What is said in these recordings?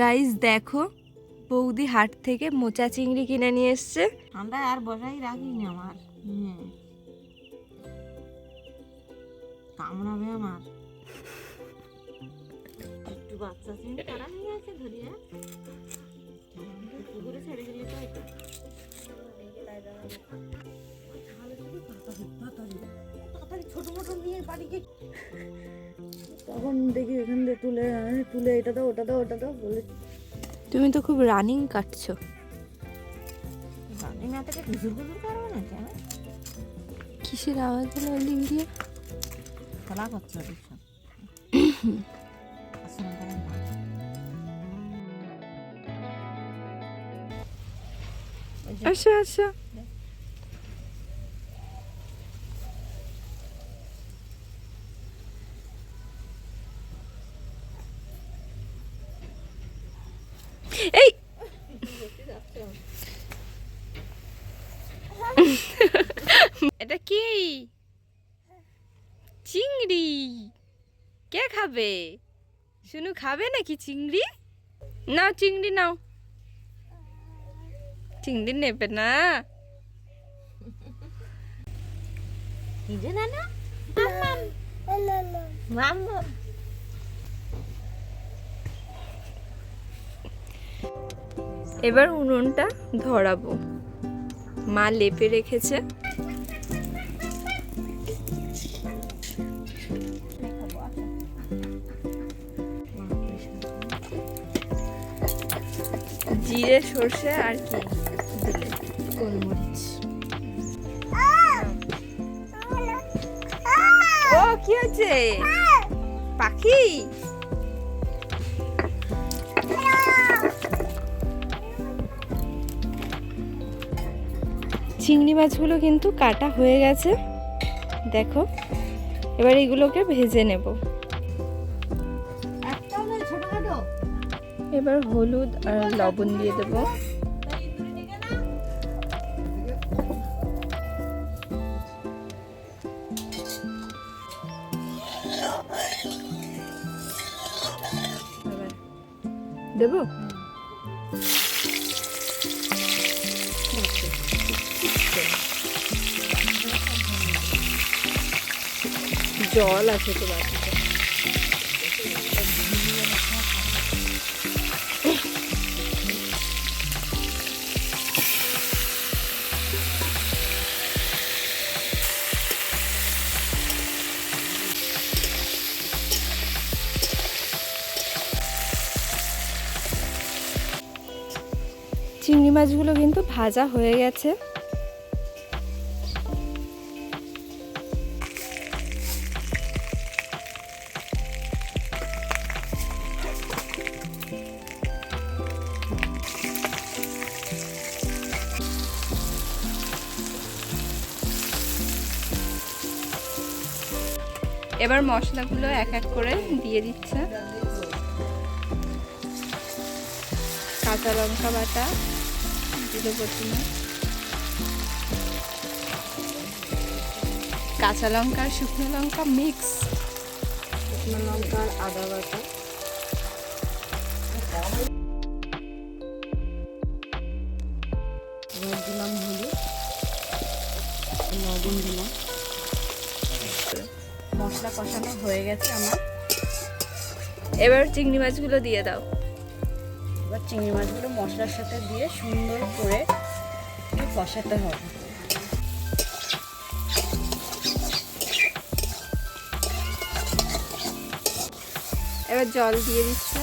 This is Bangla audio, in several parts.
গাইস দেখো, বৌদি হাট থেকে মোচা চিংড়ি কিনে নিয়ে এসছে। ঠান্ডায় আর বসাই রাখিনি আমার। হ্যাঁ কামড়াবে আমার। একটু বাচ্চা চিনি তারা নিয়ে আছে ধরিয়া। ছেড়ে দিলে তো ছোট মোটো নিয়ে বাড়িকে তখন দেখি এখান থেকে তুলে তুলে এটা দাও ওটা দাও ওটা দাও বলে তুমি তো খুব রানিং কাটছো। রানী না কেন? কিসের আওয়াজ হলো ওই দিক দিয়ে? খেলা করছে ওদের সব আসলে তারা না। ওই যে আসো আসো এই! এটা কি? চিংড়ি। কে খাবে? শুনু খাবে নাকি চিংড়ি? নাও চিংড়ি নাও। চিংড়ি নেবে না। নানা? মাম্মাম এবার উনুনটা ধরাবো। মা লেপে রেখেছে। জিরে, সর্ষে আর কি? গোলমরিচ। ও, কি হচ্ছে পাখি? চিংড়ি মাছগুলো কিন্তু কাটা হয়ে গেছে। দেখো, এবার এগুলোকে ভেজে নেব। এবার হলুদ আর লবণ দিয়ে দেব। দেবো? জল আছে তো বাটিতে চিংড়ি মাছগুলো কিন্তু ভাজা হয়ে গেছে। এবার মশলাগুলো এক এক করে দিয়ে দিচ্ছে। কাঁচা লঙ্কা বাটা দিল প্রথমে কাঁচা লঙ্কা আর শুকনো লঙ্কা মিক্স শুকনো লঙ্কা আর আদা বাটা। দিলাম হলুদ। লবণ দিলাম। মশলা কষানো হয়ে গেছে আমার। এবার চিংড়ি মাছগুলো দিয়ে দাও। এবার চিংড়ি মাছগুলো মশলার সাথে দিয়ে সুন্দর করে কষাতে হবে। এবার জল দিয়ে দিচ্ছে।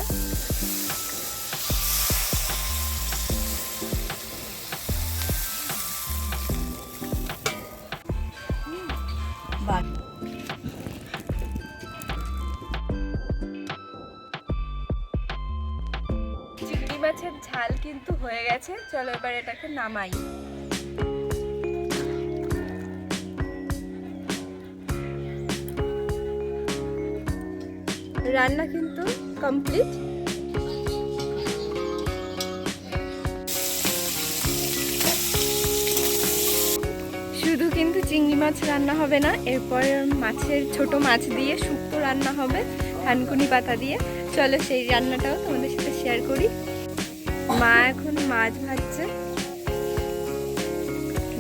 মাছের ঝাল কিন্তু হয়ে গেছে। চলো এবার এটাকে নামাই। রান্না কিন্তু কমপ্লিট শুধু কিন্তু চিংড়ি মাছ রান্না হবে না, এরপর মাছের ছোট মাছ দিয়ে শুক্তো রান্না হবে থানকুনি পাতা দিয়ে। চলো সেই রান্নাটাও তোমাদের সাথে শেয়ার করি। মা এখন মাছ ভাজছে।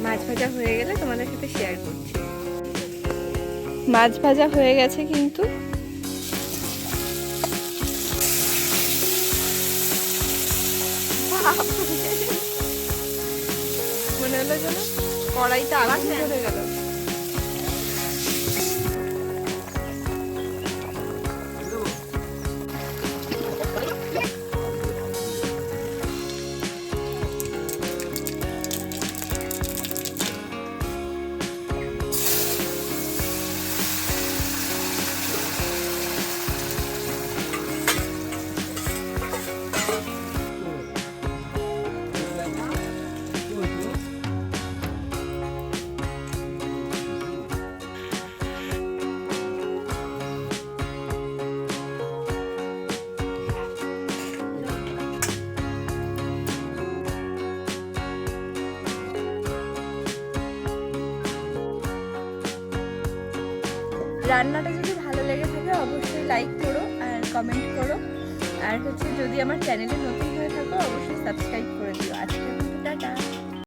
মাছ ভাজা হয়ে গেলে তোমাদের সাথে শেয়ার করছি। মাছ ভাজা হয়ে গেছে কিন্তু। মনে হলো যেন কড়াইতে আগুন হয়ে গেল। রান্নাটা যদি ভালো লেগে থাকে, অবশ্যই লাইক করো আর কমেন্ট করো। আর হচ্ছে যদি আমার চ্যানেলে নতুন হয়ে থাকো, অবশ্যই সাবস্ক্রাইব করে দিও। আজকের মতো টাটা।